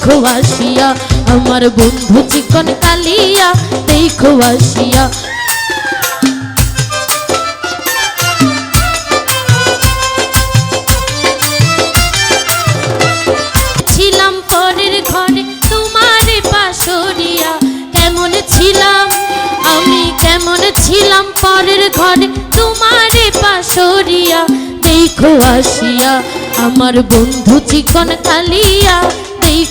দেখো আসিয়া, আমার বন্ধু চিকন কালিয়া, দেখো আসিয়া। ছিলাম পরের ঘরে, তোমার পাশরিয়া কেমন ছিলাম? আমি কেমন ছিলাম পরের দেখো আসিয়া, আমার বন্ধু চিকন কালিয়া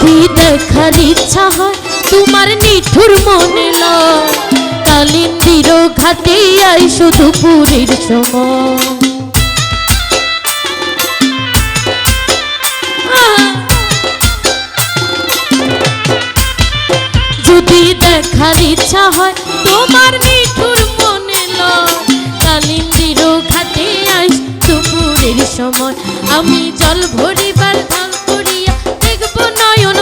যদি দেখার ইচ্ছা হয়, তোমার নিঠুর মনে কালিন্দির ঘাটে আই শুধু পুরীর সময়। যদি দেখার ইচ্ছা হয়, তোমার নিঠুর মনে কালিন্দির ঘাটে আইস দুপুরের সময়। আমি জল ভরিবার নয়ন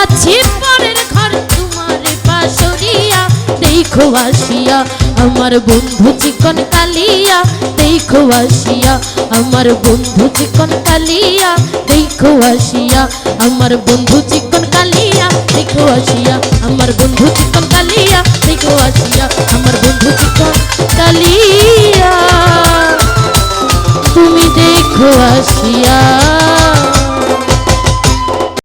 আছি পরের ঘর তোমার পাশরিয়া দেখো আসিয়া আমার বন্ধু চিকন কালিয়া। দেখো আসিয়া আমার বন্ধু চিকন কালিয়া। দেখো আসিয়া আমার বন্ধু চিকন কালিয়া। দেখো আসিয়া আমার বন্ধু চিকন কালিয়া। দেখো আসিয়া আমার বন্ধু চিকন কালিয়া। তুমি দেখো আসিয়া